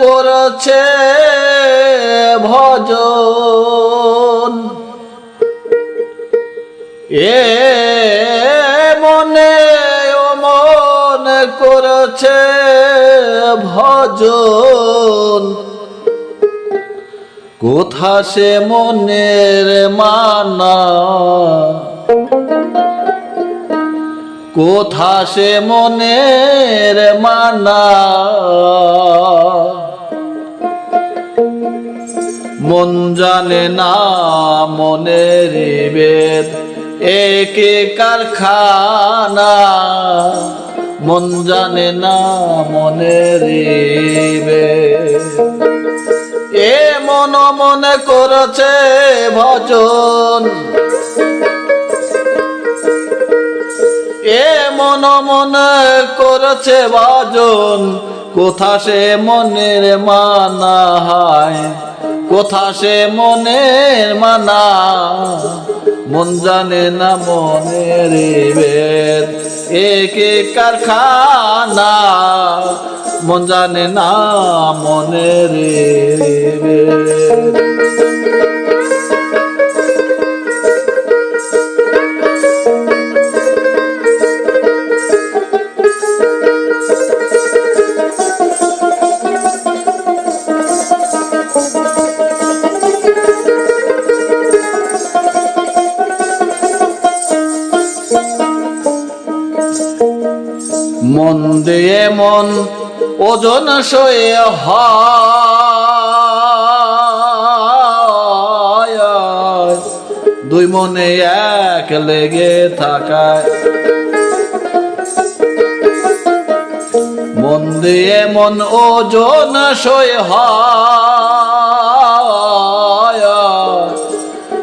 করেছে ভজন। এ মনে ও মনে করেছে ভজন। কোথা সে মনের মানা? কোথা সে মনের মানা? মন জানে না মনের বেদ, একে কারখানা। মন জানে না মনের এ মন মনে করেছে ভজন। এ মন মনে করেছে ভজন, কোথা সে মনের মানা হয়? কোথা সে মনের মানা, মন জানে না মনের বেদ একে কারখানা, মন জানে না মনের বেদ দিয়ে মন, ওজন সয়ে হয়। দুই মনে এক লেগে থাকায়। মন দিয়ে মন, ওজন সয়ে হয়।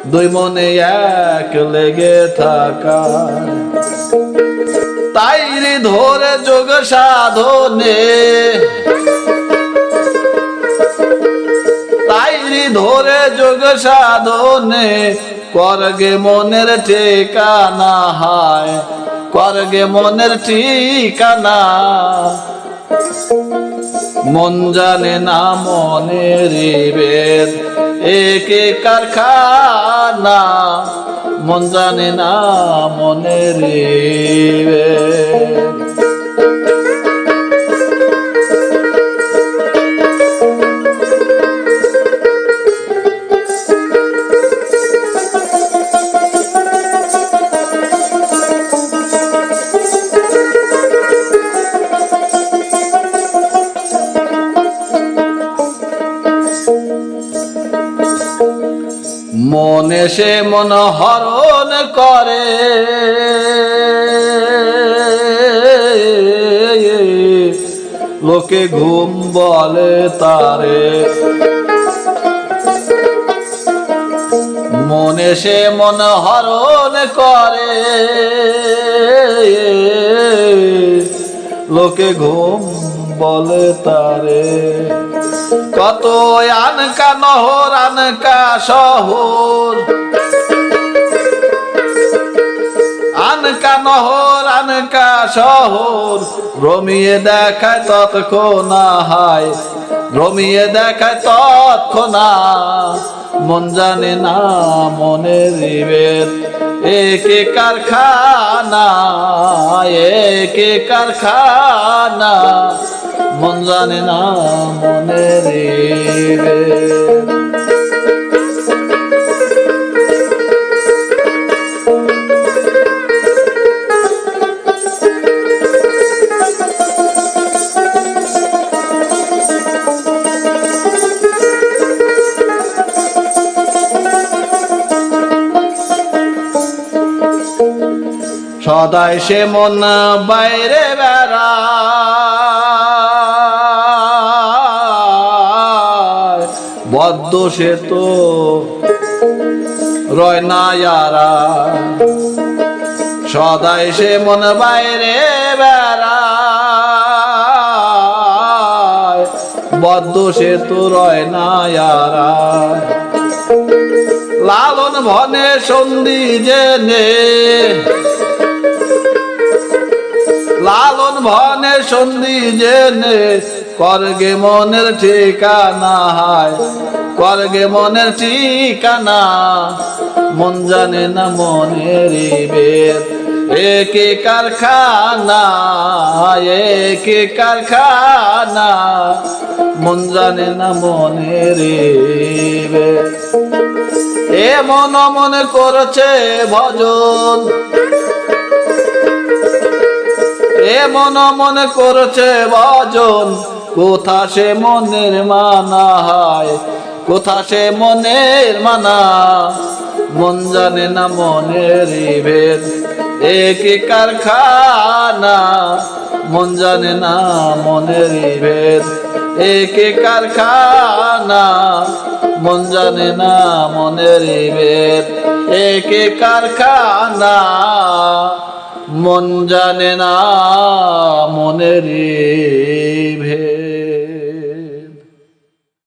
দুই মনে এক লেগে থাকায়। তাইরি ধরে যোগ সাধনে। তাইরি ধরে যোগ সাধনে। করগে মনের ঠিকানা হায়, করগে মনের ঠিকানা। মন জানে না মনের বেদ, একে কারখানা। মন জানে না মনের বেদ মনে সে মন হরণ করে। লোকে ঘুম বলে তারে। মনে সে মন হরণ করে। লোকে ঘুম বলে তারে। কত আনকা নহর, আনকা শহর। আনকা নহর, আনকা শহর। রমিয়ে দেখায় তৎক্ষণা, হায়। রমিয়ে দেখায় তৎক্ষণা। মন জানে না মনের বেদ একে কারখানা একে কারখানা। মন জানে না মনের বেদ সদাই সে মন বাইরে বেড়ায়। বদ্ধ সে তো রয় না ইয়ারা। সদাই সে মন বাইরে বেড়া বদ্ধ সে তো রয় না ইয়ারা। লালন ভনে সন্ধি জেনে। লালন ভনে সন্ধি জেনে। করগে মনের ঠিকানা হায়। করগে মনের ঠিকানা, মন জানে না মনের বেদ একে কারখানা একে কারখানা, মন জানে না মনের বেদ এ মন মনে করছে ভজন, এ মন মনে করছে ভজন, কোথা সে মনের মানা হয়? কোথা সে মনের মানা? মন জানে না মনের ভেদ। এক কারখানা, মন জানে না মনের ভেদ। এক কারখানা, মন জানে না মনের ভেদ। এক কারখানা, মন জানে না মনের ভেদ।